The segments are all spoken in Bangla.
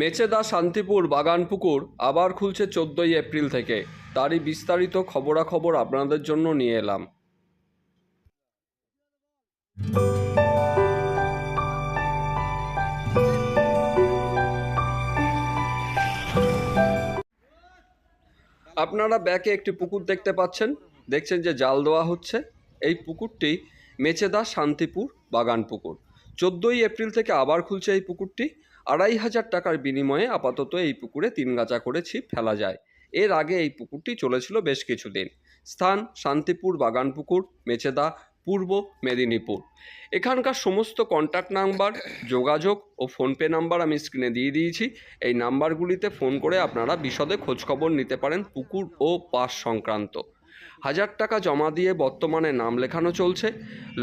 মেচেদা শান্তিপুর বাগানপুকুর আবার খুলছে চোদ্দোই এপ্রিল থেকে। তারই বিস্তারিত খবরাখবর আপনাদের জন্য নিয়ে এলাম। আপনারা ব্যাকে একটি পুকুর দেখতে পাচ্ছেন। দেখছেন যে জাল দেওয়া হচ্ছে। এই পুকুরটি মেচেদা শান্তিপুর বাগান পুকুর। চোদ্দোই এপ্রিল থেকে আবার খুলছে এই পুকুরটি। আড়াই হাজার টাকার বিনিময়ে আপাতত এই পুকুরে তিন গাছা করে ছিপ ফেলা যায়। এর আগে এই পুকুরটি চলেছিল বেশ কিছুদিন। স্থান শান্তিপুর বাগান পুকুর মেচেদা, পূর্ব মেদিনীপুর। এখানকার সমস্ত কন্ট্যাক্ট নাম্বার যোগাযোগ ও ফোনপে নাম্বার আমি স্ক্রিনে দিয়ে দিয়েছি। এই নাম্বারগুলিতে ফোন করে আপনারা বিশদে খোঁজখবর নিতে পারেন পুকুর ও পাস সংক্রান্ত। হাজার টাকা জমা দিয়ে বর্তমানে নাম লেখানো চলছে।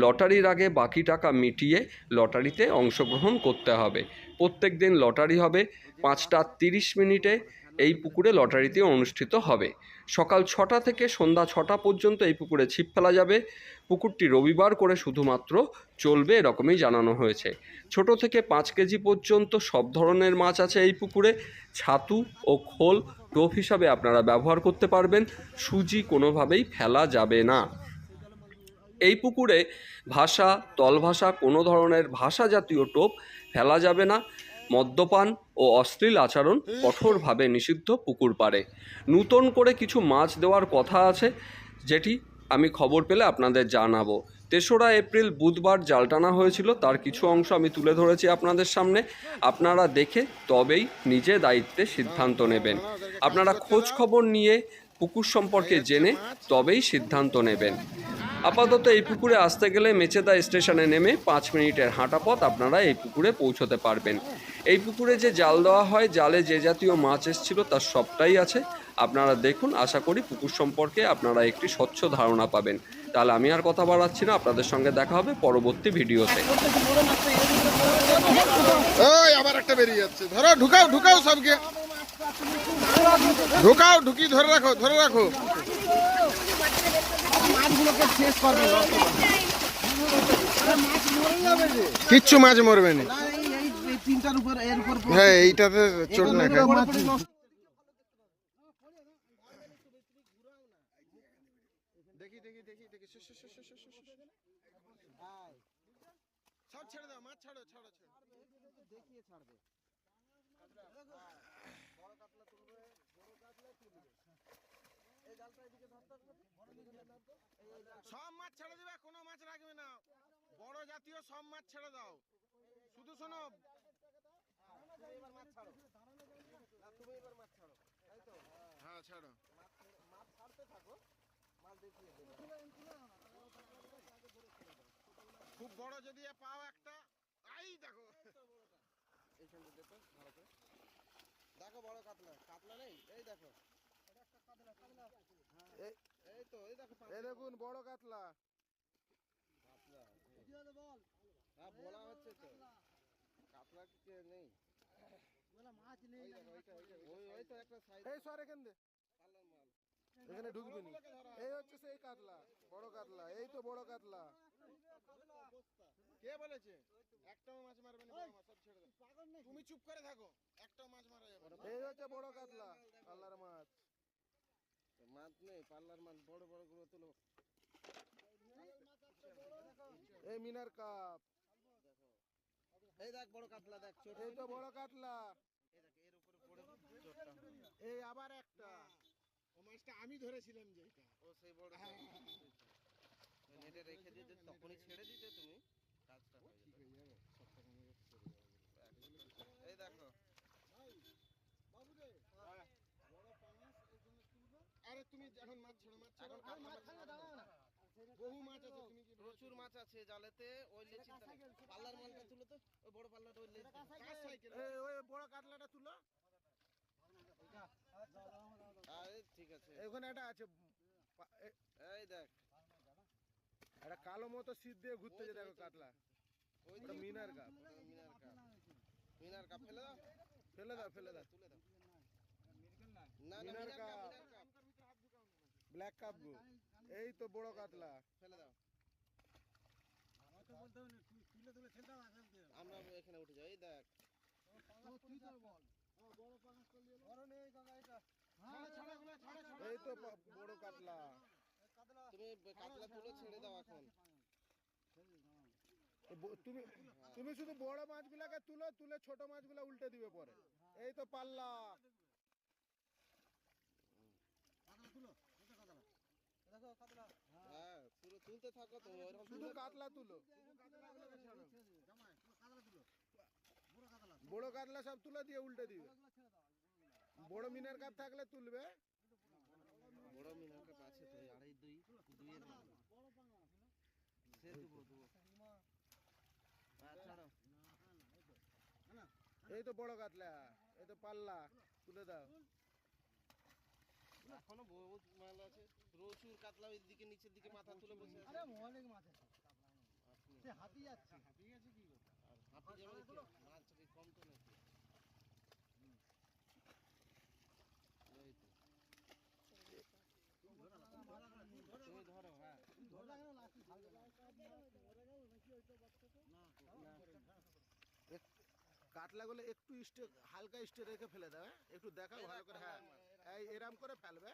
লটারির আগে বাকি টাকা মিটিয়ে লটারিতে অংশগ্রহণ করতে হবে। প্রত্যেক দিন লটারি হবে পাঁচটা তিরিশ মিনিটে। এই পুকুরে লটারিটি অনুষ্ঠিত হবে। সকাল ছটা থেকে সন্ধ্যা ছটা পর্যন্ত এই পুকুরে ছিপ ফেলা যাবে। পুকুরটি রবিবার করে শুধুমাত্র চলবে এরকমই জানানো হয়েছে। ছোট থেকে পাঁচ কেজি পর্যন্ত সব ধরনের মাছ আছে এই পুকুরে। ছাতু ও খোল, টোপ হিসাবে আপনারা ব্যবহার করতে পারবেন। সুজি কোনোভাবেই ফেলা যাবে না। এই পুকুরে ভাষা, তলভাষা, কোনো ধরনের ভাষা জাতীয় টোপ ফেলা যাবে না। মদ্যপান ও অশ্লীল আচরণ কঠোরভাবে নিষিদ্ধ পুকুর পাড়ে। নূতন করে কিছু মাছ দেওয়ার কথা আছে, যেটি আমি খবর পেলে আপনাদের জানাব। তেসরা এপ্রিল বুধবার জাল টানা হয়েছিল, তার কিছু অংশ আমি তুলে ধরেছি আপনাদের সামনে। আপনারা দেখে তবেই নিজে দায়িত্বে সিদ্ধান্ত নেবেন। আপনারা খোঁজ খবর নিয়ে পুকুর সম্পর্কে জেনে তবেই সিদ্ধান্ত নেবেন। আপাতত এই পুকুরে আসতে গেলে মেচেদা স্টেশনে নেমে পাঁচ মিনিটের হাঁটা পথ আপনারা এই পুকুরে পৌঁছতে পারবেন। এই পুকুরে যে জাল দেওয়া হয়, জালে যে জাতীয় মাছ এসছিল তার সবটাই আছে। আপনারা দেখুন, আশা করি পুকুর সম্পর্কে আপনারা একটি স্বচ্ছ ধারণা পাবেন। তাহলে আমি আর কথা বাড়াচ্ছি না, আপনাদের সঙ্গে দেখা হবে পরবর্তী ভিডিওতে। ঢুকাও, ঢুকি, ধরে রাখো ধরে রাখো। কিচ্ছু মাছ মরবে না। তিনটার উপর এর উপর হ্যাঁ এইটাতে চোট না দেখি দেখি দাও মাছ ছাড়ো ছাড়ো ছাড়ো। সব মাছ ছেড়ে দিবে কোনো মাছ রাখবে না। বড় জাতীয় সব মাছ ছেড়ে দাও। শুধু শোনো। হ্যাঁ ছাড়ো। খুব বড় যদি পাও একটা আই দেখো। দেখো ভালো করে দেখো বড় কাতলা কাতলা নেই? এই দেখো। এই- তো এই দেখো এই দেখুন বড় কাতলা। হ্যাঁ বলা হচ্ছে তো। কাতলা কি নেই। ওই দেখো, ওইটা, ওইটা, ওই ওই তো একটা সাইজ এই সর এখান দে এখানে ঢুকবি নি। এই হচ্ছে সেই কাতলা বড় কাতলা এই তো বড় কাতলা। কে বলেছে? একটাও মাছ মারবে না বড় সব ছেড়ে দাও। তুমি চুপ করে থাকো একটাও মাছ মারা যাবে এই হচ্ছে বড় কাতলা পাল্লার মাছ। মাছ নেই পাল্লার মাছ বড় বড়গুলো তুলো। এই মিনার কাপ। এই দেখ বড় কাতলা দেখ ছোট এই তো বড় কাতলা। এই আবার একটা। ও মাছটা আমি ধরেছিলাম যেটা ও সেই বড় নেটে রেখে দিতে তখনই ছেড়ে দিতে তুমি কাজটা হয়ে যাবে। এই দেখো। আরে তুমি এখন মাছ ছাড়ো মাছ ছাড়ো। বহু মাছ আছে প্রচুর মাছ আছে জালেতে ওই লেচি পাল্লার মালটা তুলো তো ওই বড় পাল্লাটা ওই লেচি ওই বড় কাতলাটা তুলো। আরে ঠিক আছে। ওখানে একটা আছে এই দেখ। একটা কালো মতো শীত দিয়ে ঘুরতেছে দেখো কাতলা। ওটা Minar cup. Minar cup. Minar cup ফেলে দাও। ফেলে দাও ফেলে দাও তুলে দাও। না না মিনার কাপ ব্ল্যাক কাপ গো। এই তো বড় কাতলা। ফেলে দাও। আমরা এখানে উঠে যাই এই দেখ। এই তো বড় কাতলা। তুমি কাতলা তুলে ছেড়ে দাও এখন। তুমি তুমি শুধু বড় মাছগুলাকে তুলো তুলে ছোট মাছগুলা উল্টে দিবে পরে। এই তো পাল্লা। হ্যাঁ তুলে তুলতে থাকো তো শুধু কাতলা তুলো। বড় কাতলা সব তুলে দিয়ে উল্টে দিবে। বড় মিনার কাপ থাকলে তুলবে। বড় মিনার কাপ আছে তো এই আড়াই দুই দুইয়ের সে দেবো দেবো। হ্যাঁ এই তো বড় কাতলা এই তো পাল্লা তুলে দাও। এখনও বহুত মাল আছে। প্রচুর কাতলা ওই দিকে নিচের দিকে মাথা তুলে বসে আছে। আরে আছে। সে হাতি যাচ্ছে। হাতি গেছে কি আর আপনি যাবেন কি? মাছ কি কম তো নাকি? এই তো। তুমি ধরো হ্যাঁ। ধরা। গেল লাস্ট খাবে কাতলাগুলো একটু হালকা স্টে রেখে ফেলে দেবে একটু দেখাও ভালো করে হ্যাঁ। এরাম করে ফেলবে।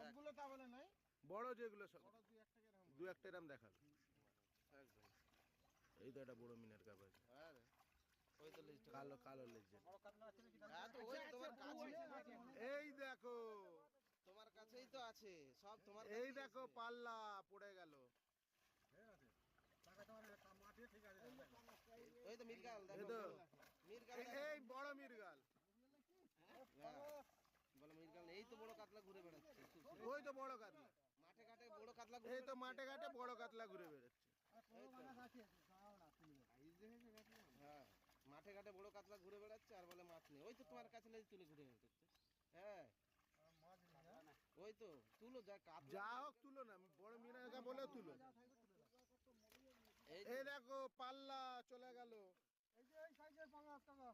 সবগুলো তা বলে নাই? বড় যেগুলো সব দু একটা এরাম দেখাবে একদম এই তো একটা বড় মিনার কাপ আছে। হ্যাঁ কালো কালো হ্যাঁ এই দেখো। তোমার কাছেই তো আছে সব তোমার এই দেখো পাল্লা পড়ে গেল। মিরগাল এই দেখো। তো। মিরগাল এই- এই বড় মিরগাল হ্যাঁ। বলো মিরগাল এই তো বড় কাতলা ঘুরে বেড়াচ্ছে। ওই তো বড় কাতলা। মাঠে ঘাটে বড় কাতলা ঘুরে এই তো মাঠে ঘাটে বড় কাতলা ঘুরে বেড়াচ্ছে। হ্যাঁ মাঠে ঘাটে বড় কাতলা ঘুরে বেড়াচ্ছে আর বলে মাছ নেই। ওই তো তোমার কাছে তুলে ঘুরে বেড়াচ্ছে হ্যাঁ। ওই তো তুলো যা যা হোক তুলো না বড় মিনার কাপ বলেও তুলো। এই দেখো পাল্লা চলে গেল। এই যে এই সাইজের পাঙাশ কাকা